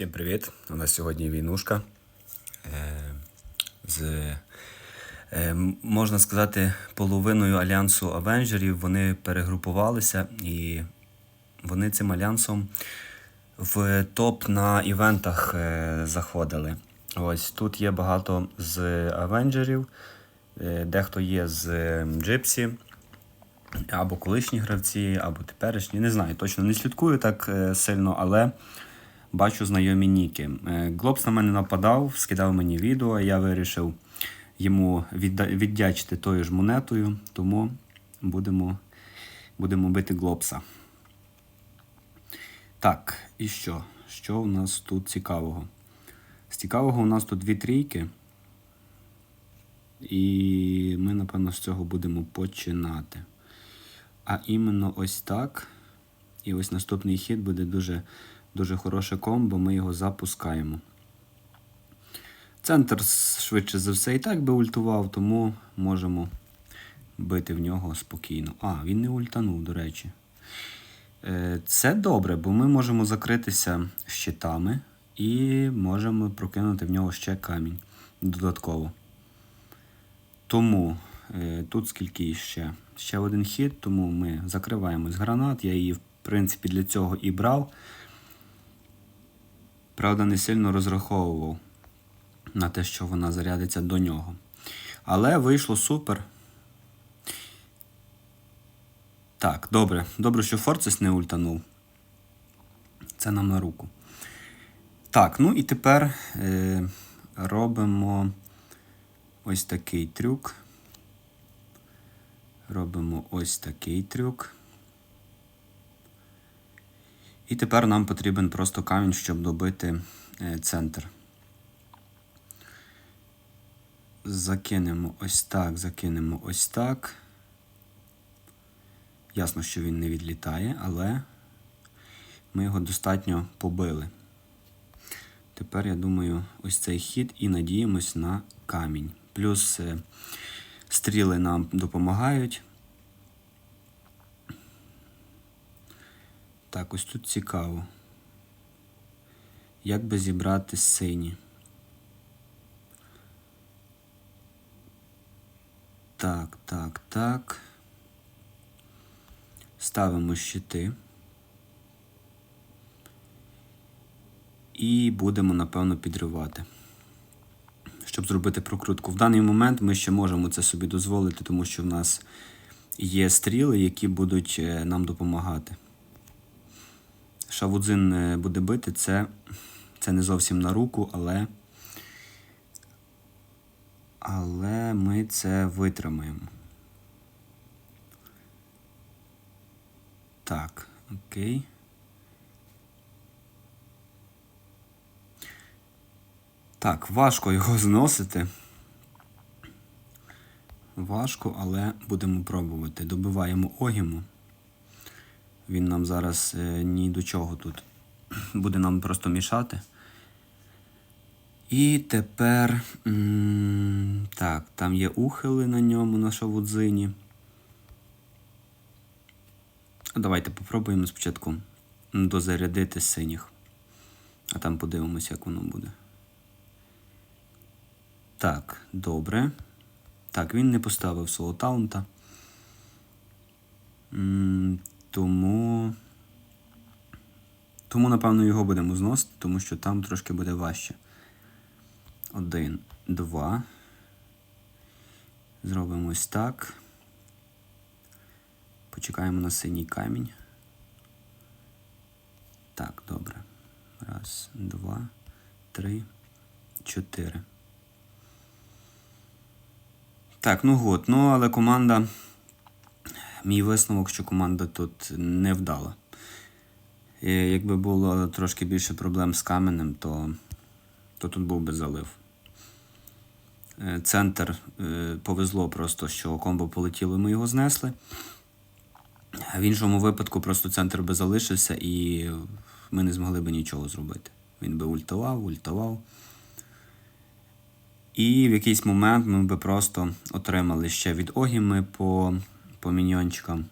Всім привіт! У нас сьогодні війнушка. Е, з, е, можна сказати, половиною альянсу Авенджерів вони перегрупувалися і вони цим альянсом в топ на івентах е, заходили. Ось тут є багато з Авенджерів, дехто є з Джипсі, або колишні гравці, або теперішні. Не знаю, точно не слідкую так сильно, але бачу знайомі ніки. Е, Глобс на мене нападав, скидав мені відео, я вирішив йому віддячити тою ж монетою, тому будемо, будемо бити Глобса. Так, і що? Що у нас тут цікавого? З цікавого у нас тут дві трійки. І ми, напевно, з цього будемо починати. А іменно ось так. І ось наступний хід буде дуже, дуже хороше комбо, ми його запускаємо. Центр швидше за все і так би ультував, тому можемо бити в нього спокійно. А, він не ультанув, до речі. Е, Це добре, бо ми можемо закритися щитами і можемо прокинути в нього ще камінь додатково. Тому е, тут скільки ще? Ще один хід, тому ми закриваємо гранат. Я її, в принципі, для цього і брав. Правда, не сильно розраховував на те, що вона зарядиться до нього. Але вийшло супер. Так, добре. Добре, що Форцес не ультанув. Це нам на руку. Так, ну і тепер е, робимо ось такий трюк. Робимо ось такий трюк. І тепер нам потрібен просто камінь, щоб добити е, центр. Закинемо ось так, закинемо ось так. Ясно, що він не відлітає, але ми його достатньо побили. Тепер, я думаю, ось цей хід і надіємось на камінь. Плюс е, стріли нам допомагають. Так, ось тут цікаво. Як би зібрати сині? Так, так, так. Ставимо щити. І будемо, напевно, підривати. Щоб зробити прокрутку. В даний момент ми ще можемо це собі дозволити, тому що в нас є стріли, які будуть е, нам допомагати. Шавудзин е, буде бити, це, це не зовсім на руку, але. Але ми це витримаємо. Так, окей. Так, важко його зносити. Важко, але будемо пробувати. Добиваємо огіму. Він нам зараз е, ні до чого тут. Буде нам просто мішати. І тепер. так, там є ухили на ньому на шавудзині. Давайте попробуємо спочатку дозарядити синіх. А там подивимося, як воно буде. Так, добре. Так, він не поставив свого таунта. Тому. Тому, напевно, його будемо зносити, тому що там трошки буде важче. Один, два. Зробимо ось так. Почекаємо на синій камінь. Так, добре. Раз, два, три, чотири. Так, ну год. Ну, але команда. Мій висновок, що команда тут не вдала. І Якби було трошки більше проблем з каменем, то, то тут був би залив. Е, Центр е, повезло просто, що комбо полетіло, і ми його знесли. В іншому випадку просто центр би залишився і ми не змогли би нічого зробити. Він би ультував, ультував. І в якийсь момент ми би просто отримали ще від Огіми по, по міньйончикам.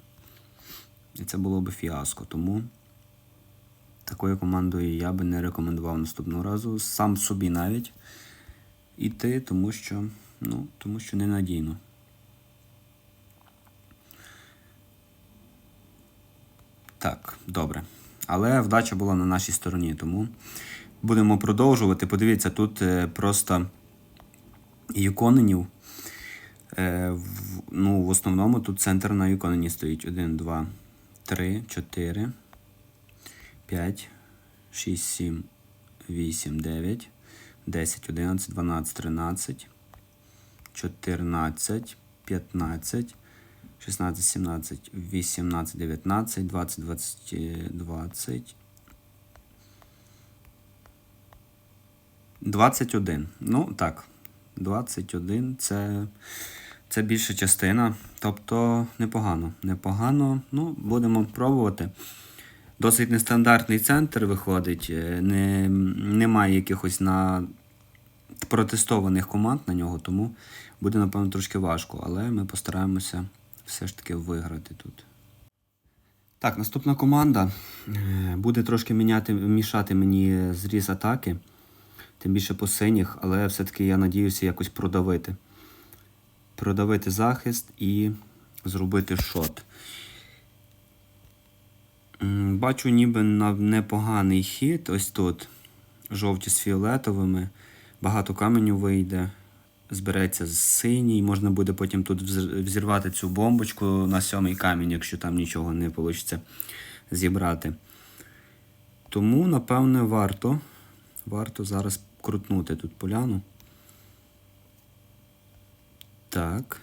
І це було б фіаско. Тому Такою командою я би не рекомендував наступного разу. Сам собі навіть іти, тому що, ну, тому що ненадійно. Так, добре. Але вдача була на нашій стороні, тому будемо продовжувати. Подивіться, тут е, просто юконенів. Е, в, ну, в основному тут центр на юконені стоїть. 1, 2, 3, 4, 5, 6, 7, 8, 9, 10, 11, 12, 13, 14, 15, 16, 17, 18, 19, 20, 20, 20. 21. Ну, так. 21 це, це більша частина. Тобто непогано. Непогано. Ну, будемо пробувати. Досить нестандартний центр виходить. е, Не, немає якихось на протестованих команд на нього, тому буде, напевно, трошки важко. Але ми постараємося все ж таки виграти тут. Так, наступна команда е, буде трошки міняти, мішати мені зріз атаки, тим більше по синіх, але все-таки я надіюся якось продавити. Продавити захист і зробити шот. Бачу ніби на непоганий хід. Ось тут. Жовті з фіолетовими. Багато каменю вийде. Збереться з синій. Можна буде потім тут взірвати цю бомбочку на сьомий камінь, якщо там нічого не вийде зібрати. Тому, напевне, варто. Варто зараз крутнути тут поляну. Так.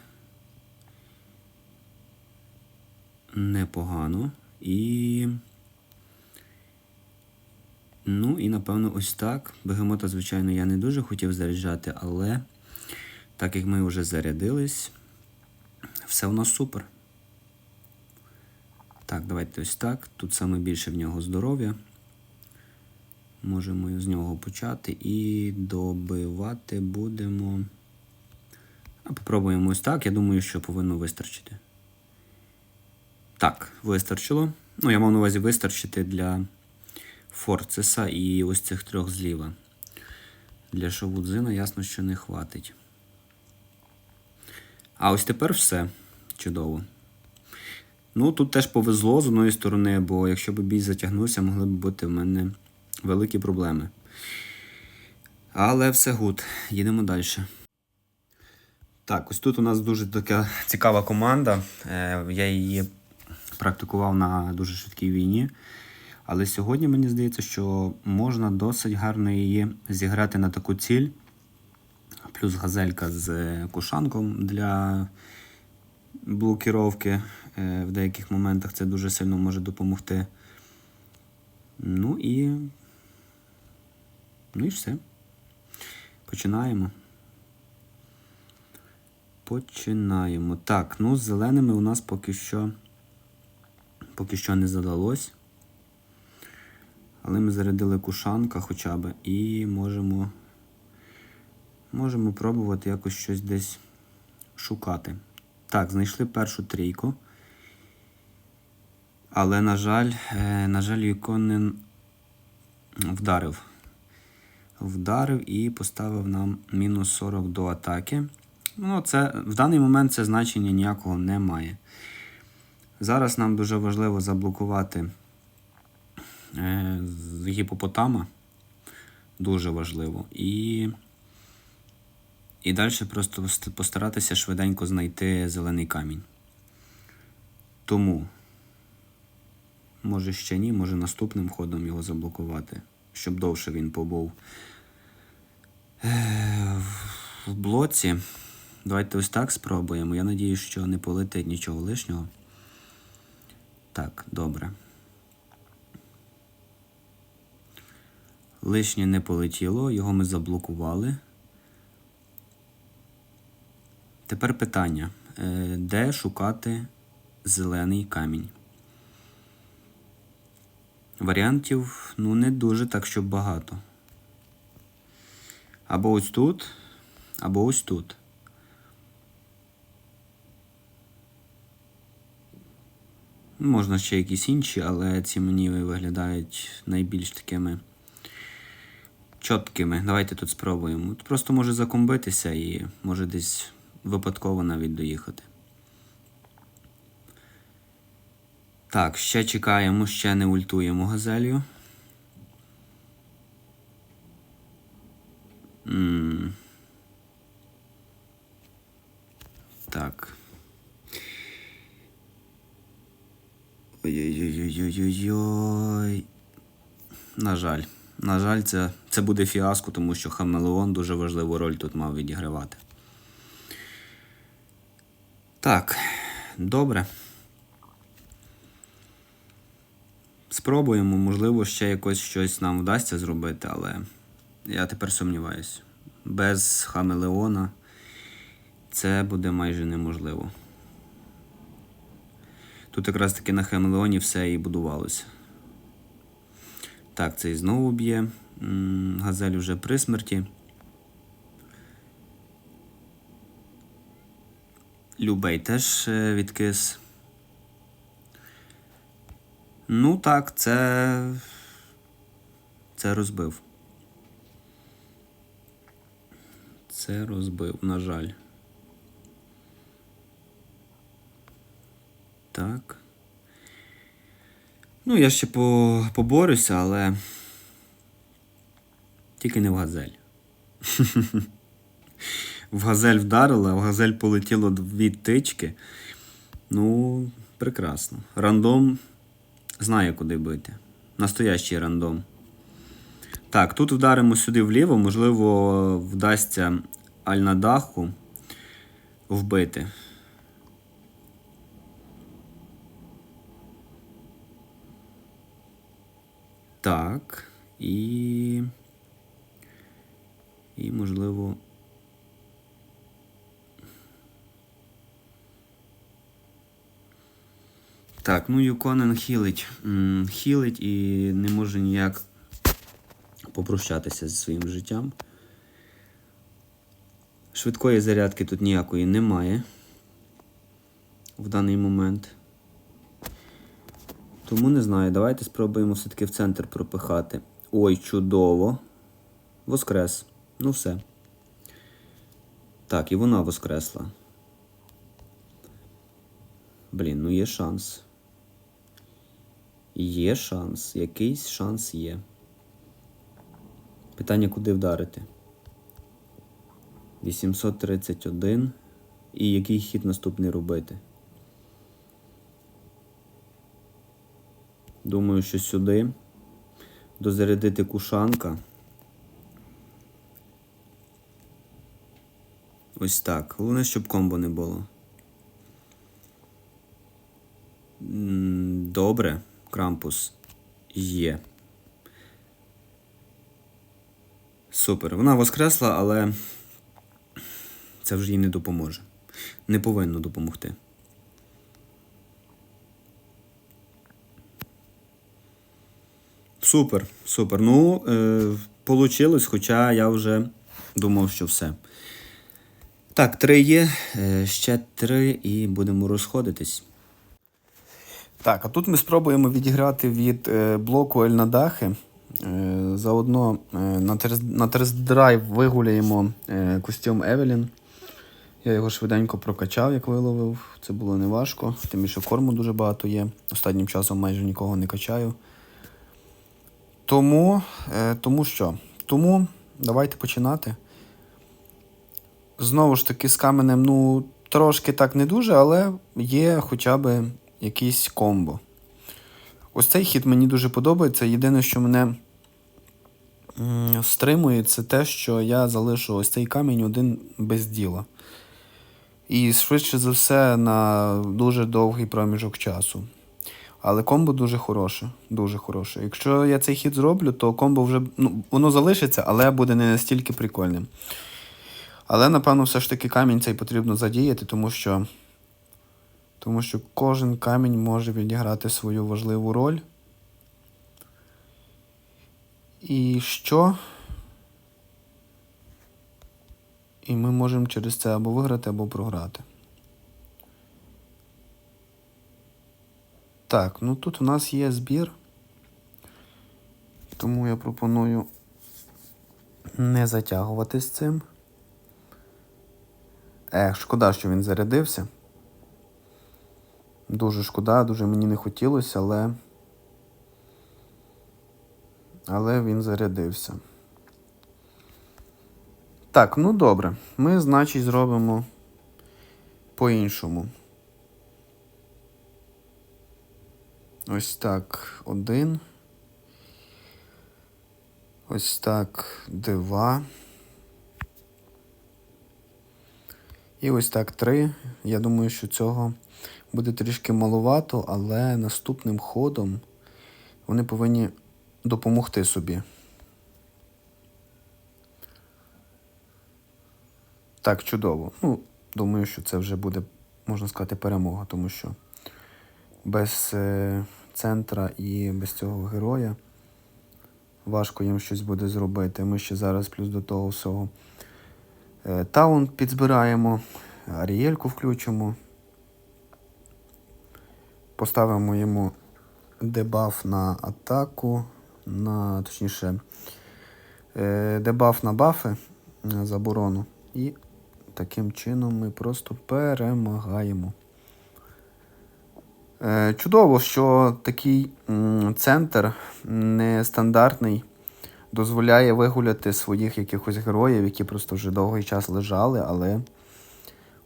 Непогано. І. Ну, і напевно, ось так. Бегемота, звичайно, я не дуже хотів заряджати, але так як ми вже зарядились, все у нас супер. Так, давайте ось так. Тут саме більше в нього здоров'я. Можемо з нього почати і добивати будемо. Попробуємо ось так. Я думаю, що повинно вистачити. Так, вистачило. Ну, я мав на увазі вистачити для Форцеса і ось цих трьох зліва. Для Шовудзина ясно, що не хватить. А ось тепер все. Чудово. Ну, тут теж повезло з одної сторони, бо якщо б бій затягнувся, могли б бути в мене великі проблеми. Але все гуд. Їдемо далі. Так, ось тут у нас дуже така цікава команда. Е, Я її практикував на дуже швидкій війні. Але сьогодні мені здається, що можна досить гарно її зіграти на таку ціль. Плюс газелька з е, кушанком для блокіровки. Е, В деяких моментах це дуже сильно може допомогти. Ну і. Ну і все. Починаємо. Починаємо. Так, ну з зеленими у нас поки що. Поки що не задалось. Але ми зарядили кушанка хоча б і можемо. Можемо пробувати якось щось десь шукати. Так, знайшли першу трійку. Але, на жаль, е, на жаль, Юконен вдарив. Вдарив і поставив нам мінус 40 до атаки. Ну, це, в даний момент це значення ніякого не має. Зараз нам дуже важливо заблокувати е, гіпопотама. Дуже важливо. І, і далі просто постаратися швиденько знайти зелений камінь. Тому, може ще ні, може наступним ходом його заблокувати, щоб довше він побув е, в блоці. Давайте ось так спробуємо. Я надію, що не полетить нічого лишнього. Так, добре. Лишнє не полетіло, його ми заблокували. Тепер питання: Е, де шукати зелений камінь? Варіантів ну, не дуже так, щоб багато. Або ось тут, або ось тут. Можна ще якісь інші, але ці мені виглядають найбільш такими чіткими. Давайте тут спробуємо. Тут просто може закомбитися і може десь випадково навіть доїхати. Так, ще чекаємо, ще не ультуємо газелью. М. Так. Ой-ой-ой-ой-ой-ой. На жаль. На жаль, це, це буде фіаско, тому що Хамелеон дуже важливу роль тут мав відігравати. Так, добре. Спробуємо, можливо, ще якось щось нам вдасться зробити, але я тепер сумніваюся. Без Хамелеона це буде майже неможливо. Тут якраз таки на Хамелеоні все і будувалося. Так, цей знову б'є. Газель вже при смерті. Любей теж е, відкис. Ну так, це. Це розбив. Це розбив, на жаль. Так. Ну, я ще по... поборюся, але. Тільки не в газель. в газель вдарила, в газель полетіло дві тички. Ну, прекрасно. Рандом знає, куди бити. Настоящий рандом. Так, тут вдаримо сюди вліво, можливо, вдасться Альнадаху вбити. Так. І. І, можливо. Так, ну Юконен хілить. Хілить і не може ніяк попрощатися зі своїм життям. Швидкої зарядки тут ніякої немає в даний момент. Тому не знаю, давайте спробуємо все-таки в центр пропихати. Ой, чудово. Воскрес. Ну все. Так, і вона воскресла. Блін, ну є шанс. Є шанс. Якийсь шанс є. Питання, куди вдарити? 831. І який хід наступний робити? Думаю, що сюди. Дозарядити кушанка. Ось так. Головне, щоб комбо не було. Добре, крампус є. Супер. Вона воскресла, але це вже їй не допоможе. Не повинно допомогти. Супер, супер. Ну, е, получилось, хоча я вже думав, що все. Так, три є, е, ще три і будемо розходитись. Так, а тут ми спробуємо відіграти від е, блоку Ельнадахи. Е, заодно е, на, терс, на тест-драйв вигуляємо е, костюм Евелін. Я його швиденько прокачав, як виловив. Це було неважко. Тим більше корму дуже багато є. Останнім часом майже нікого не качаю. Тому, е, тому що? Тому давайте починати. Знову ж таки, з каменем, ну, трошки так не дуже, але є хоча б якийсь комбо. Ось цей хід мені дуже подобається. Єдине, що мене стримує, це те, що я залишу ось цей камінь один без діла. І швидше за все на дуже довгий проміжок часу. Але комбо дуже хороше. Дуже хороше. Якщо я цей хід зроблю, то комбо вже ну, воно залишиться, але буде не настільки прикольним. Але, напевно, все ж таки камінь цей потрібно задіяти, тому що, тому що кожен камінь може відіграти свою важливу роль. І що? І ми можемо через це або виграти, або програти. Так, ну тут у нас є збір. Тому я пропоную не затягувати з цим. Ех, шкода, що він зарядився. Дуже шкода, дуже мені не хотілося, але. Але він зарядився. Так, ну добре. Ми, значить, зробимо по-іншому. Ось так один. Ось так два. І ось так три. Я думаю, що цього буде трішки маловато, але наступним ходом вони повинні допомогти собі. Так, чудово. Ну, думаю, що це вже буде, можна сказати, перемога, тому що без е, центра і без цього героя важко їм щось буде зробити. Ми ще зараз плюс до того всього е, таун підзбираємо, Арієльку включимо. Поставимо йому дебаф на атаку, на, точніше, е, дебаф на бафи, на заборону. І таким чином ми просто перемагаємо. Е, Чудово, що такий центр нестандартний дозволяє вигуляти своїх якихось героїв, які просто вже довгий час лежали, але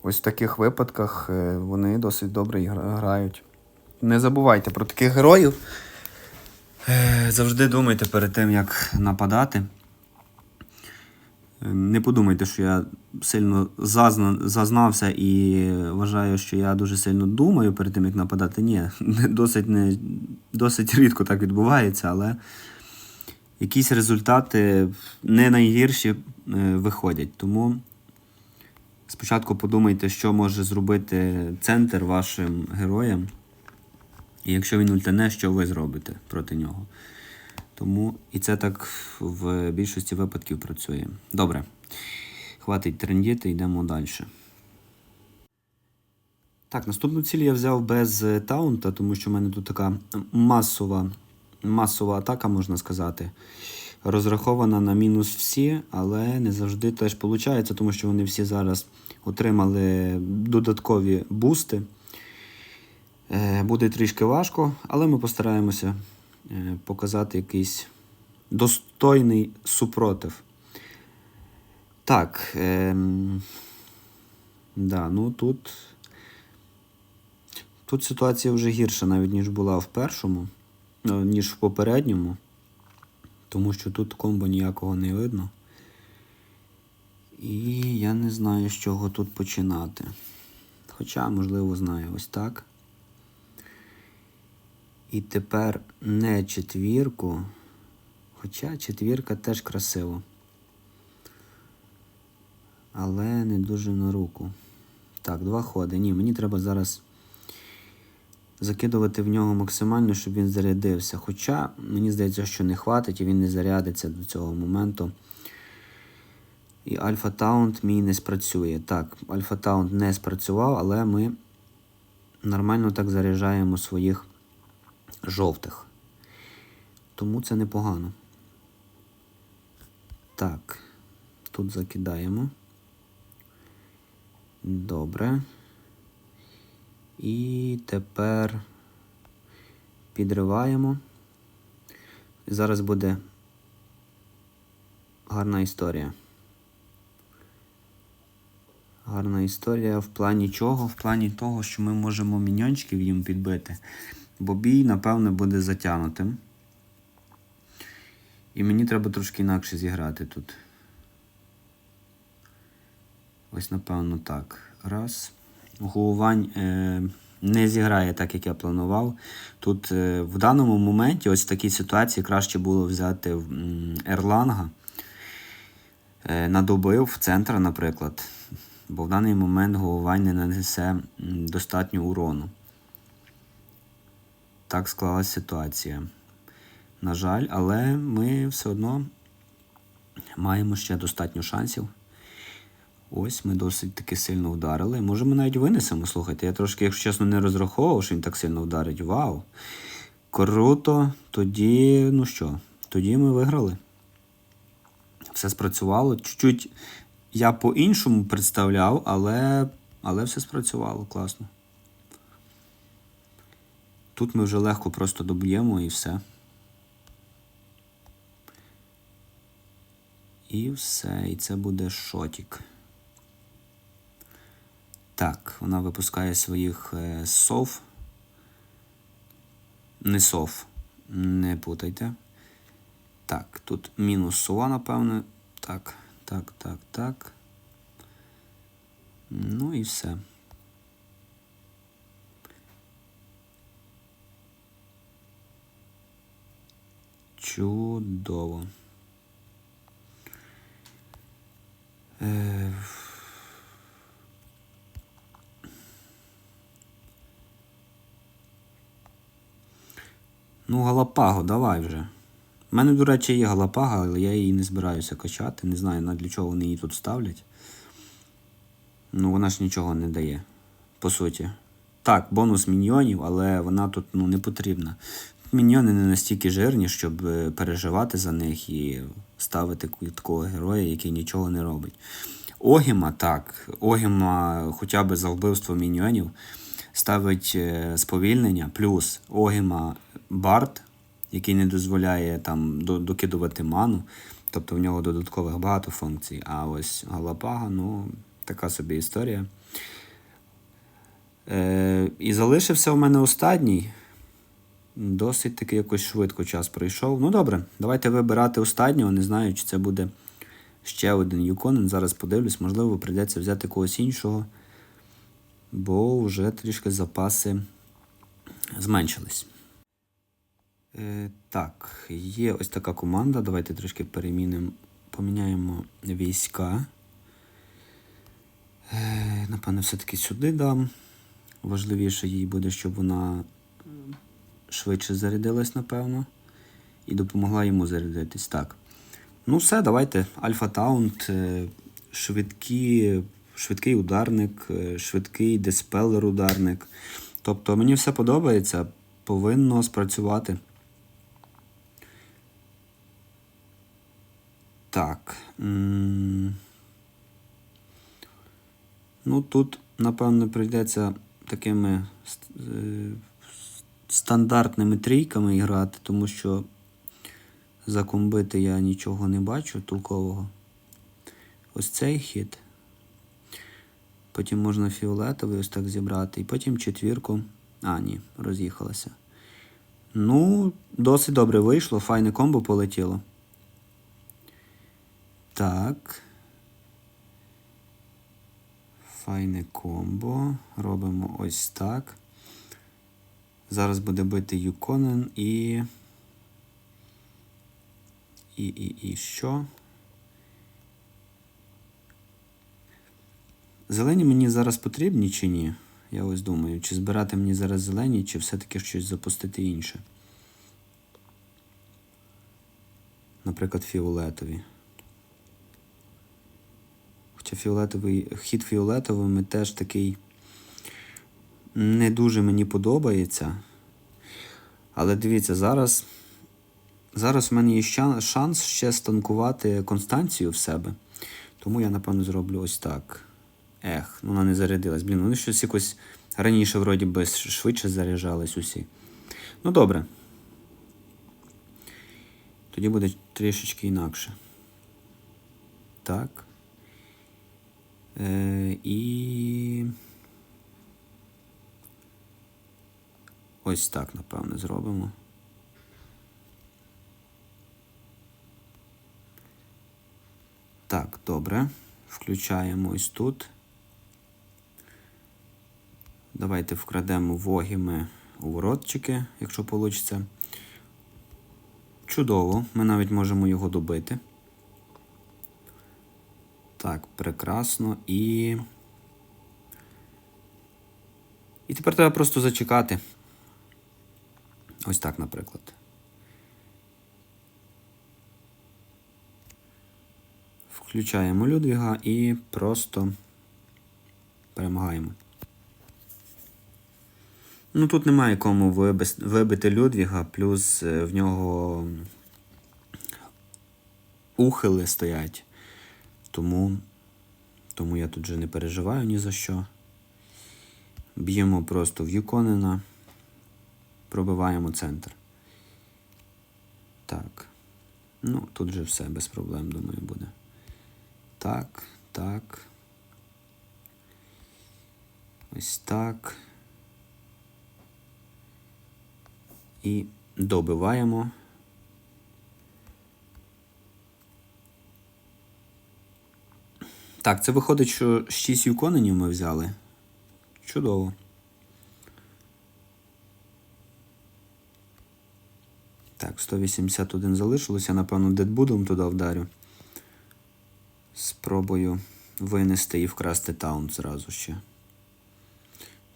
ось в таких випадках е, вони досить добре грають. Не забувайте про таких героїв. Е, Завжди думайте перед тим, як нападати. Не подумайте, що я сильно зазна, зазнався і вважаю, що я дуже сильно думаю перед тим, як нападати. Ні, досить, не, досить рідко так відбувається, але якісь результати не найгірші е, виходять. Тому спочатку подумайте, що може зробити центр вашим героям. І якщо він ультане, що ви зробите проти нього? Тому і це так в більшості випадків працює. Добре. Хватить трендіти, йдемо далі. Так, наступну ціль я взяв без е, таунта, тому що в мене тут така масова, масова атака, можна сказати. Розрахована на мінус всі, але не завжди теж виходить, тому що вони всі зараз отримали додаткові бусти. Е, Буде трішки важко, але ми постараємося показати якийсь достойний супротив. Так. Ем... Да, ну тут. Тут ситуація вже гірша навіть, ніж була в першому, е, ніж в попередньому. Тому що тут комбо ніякого не видно. І я не знаю, з чого тут починати. Хоча, можливо, знаю ось так. І тепер не четвірку. Хоча четвірка теж красиво. Але не дуже на руку. Так, два ходи. Ні, мені треба зараз закидувати в нього максимально, щоб він зарядився. Хоча мені здається, що не хватить і він не зарядиться до цього моменту. І Альфа Таунт мій не спрацює. Так, Альфа Таунт не спрацював, але ми нормально так заряджаємо своїх жовтих. Тому це непогано. Так, тут закидаємо. Добре. І тепер підриваємо. Зараз буде гарна історія. Гарна історія в плані чого? В плані того, що ми можемо міньончиків їм підбити. Бо бій, напевно, буде затягнутим. І мені треба трошки інакше зіграти тут. Ось, напевно, так. Раз. Головань е, не зіграє так, як я планував. Тут е, в даному моменті, ось в такій ситуації, краще було взяти Ерланга. Е, надобив в центр, наприклад. Бо в даний момент головань не нанесе достатньо урону. Так склалася ситуація. На жаль, але ми все одно маємо ще достатньо шансів. Ось ми досить таки сильно вдарили. Може, ми навіть винесемо, слухайте. Я трошки, якщо чесно, не розраховував, що він так сильно вдарить. Вау! Круто. Тоді, ну що, тоді ми виграли. Все спрацювало. Чуть-чуть я по-іншому представляв, але, але все спрацювало класно. Тут ми вже легко просто доб'ємо і все. І все. І це буде шотік. Так, вона випускає своїх е, сов. Не сов. Не путайте. Так, тут мінус сова, напевне. Так, так, так, так. Ну і все. Чудово. Е... Ну, Галапаго, давай вже. У мене, до речі, є Галапага, але я її не збираюся качати. Не знаю, на для чого вони її тут ставлять. Ну, вона ж нічого не дає, по суті. Так, бонус міньйонів, але вона тут ну, не потрібна. Міньйони не настільки жирні, щоб е, переживати за них і ставити такого героя, який нічого не робить. Огіма, так, Огіма хоча б за вбивство міньйонів ставить е, сповільнення, плюс Огіма Барт, який не дозволяє там докидувати ману, тобто в нього додаткових багато функцій. А ось Галапага, ну, така собі історія. Е, і залишився у мене останній. Досить таки якось швидко час пройшов. Ну добре, давайте вибирати останнього. Не знаю, чи це буде ще один Юконен. Зараз подивлюсь, можливо, прийдеться взяти когось іншого, бо вже трішки запаси зменшились. Е, так, є ось така команда. Давайте трішки перемінимо, поміняємо війська. Е, напевно, все-таки сюди дам. Важливіше їй буде, щоб вона швидше зарядилась, напевно, і допомогла йому зарядитись. Так. Ну, все, давайте. Альфа Таунт, е, швидкі, швидкий ударник, е, швидкий диспелер ударник. Тобто мені все подобається, повинно спрацювати. Так. Ну, тут, напевно, прийдеться такими е, стандартними трійками грати, тому що закомбити я нічого не бачу толкового. Ось цей хід. Потім можна фіолетовий ось так зібрати. І потім четвірку. А, ні, роз'їхалася. Ну, досить добре вийшло, файне комбо полетіло. Так. Файне комбо. Робимо ось так. Зараз буде бити Юконен і. І, і, і що? Зелені мені зараз потрібні чи ні? Я ось думаю, чи збирати мені зараз зелені, чи все-таки щось запустити інше. Наприклад, фіолетові. Хоча фіолетовий, хід фіолетовими теж такий не дуже мені подобається. Але дивіться, зараз, зараз в мене є шанс ще станкувати Констанцію в себе. Тому я, напевно, зроблю ось так. Ех, ну вона не зарядилась. Блін, вони щось якось раніше, вроді би, швидше заряджались усі. Ну, добре. Тоді буде трішечки інакше. Так. Е, і. Ось так, напевне, зробимо. Так, добре. Включаємо ось тут. Давайте вкрадемо вогіми у воротчики, якщо вийде. Чудово, ми навіть можемо його добити. Так, прекрасно. І. І тепер треба просто зачекати. Ось так, наприклад. Включаємо Людвіга і просто перемагаємо. Ну тут немає кому вибити Людвіга, плюс е, в нього ухили стоять. Тому, тому я тут вже не переживаю ні за що. Б'ємо просто в Юконена, пробиваємо центр. Так. Ну, тут же все без проблем, думаю, буде. Так, так. Ось так. І добиваємо. Так, це виходить, що 6 юконенів ми взяли. Чудово. Так, 181 залишилося. Напевно, дедбудом туди вдарю. Спробую винести і вкрасти таунт зразу ще.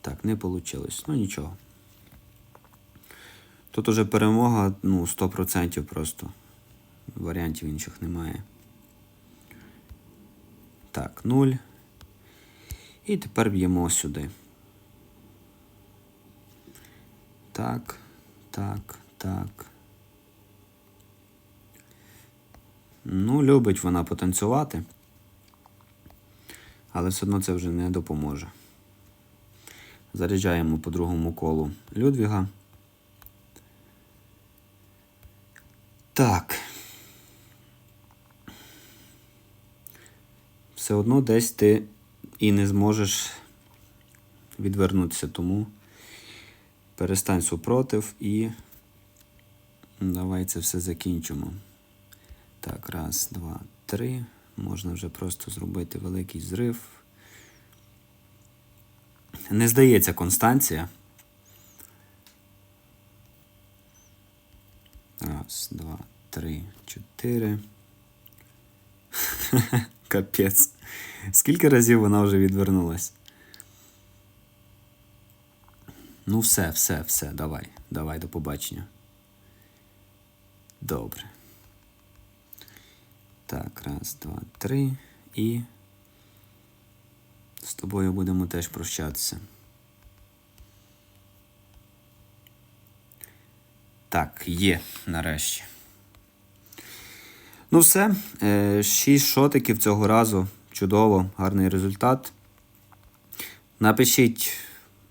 Так, не вийшло. Ну нічого. Тут уже перемога, ну, 100% просто. Варіантів інших немає. Так, 0. І тепер б'ємо сюди. Так, так, так. Ну, любить вона потанцювати. Але все одно це вже не допоможе. Заряджаємо по другому колу Людвіга. Так. Все одно десь ти і не зможеш відвернутися, тому перестань супротив і давай це все закінчимо. Так, раз, два, три. Можна вже просто зробити великий зрив. Не здається Констанція. Раз, два, три, чотири. Капець. Скільки разів вона вже відвернулась? Ну, все, все, все, давай. Давай, до побачення. Добре. Так, раз, два, три. І з тобою будемо теж прощатися. Так, є нарешті. Ну, все. Е, Шість шотиків цього разу. Чудово, гарний результат. Напишіть,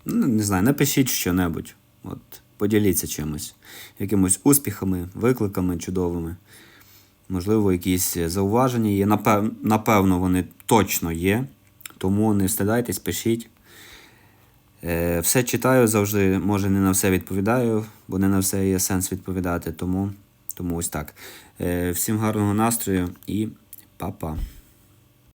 ну, не знаю, напишіть що-небудь. От, поділіться чимось, якимось успіхами, викликами чудовими. Можливо, якісь зауваження є. Напев- Напевно, вони точно є. Тому не стидайтесь, пишіть. Е, Все читаю завжди, може не на все відповідаю, бо не на все є сенс відповідати. Тому, тому ось так. Е, Всім гарного настрою і па-па.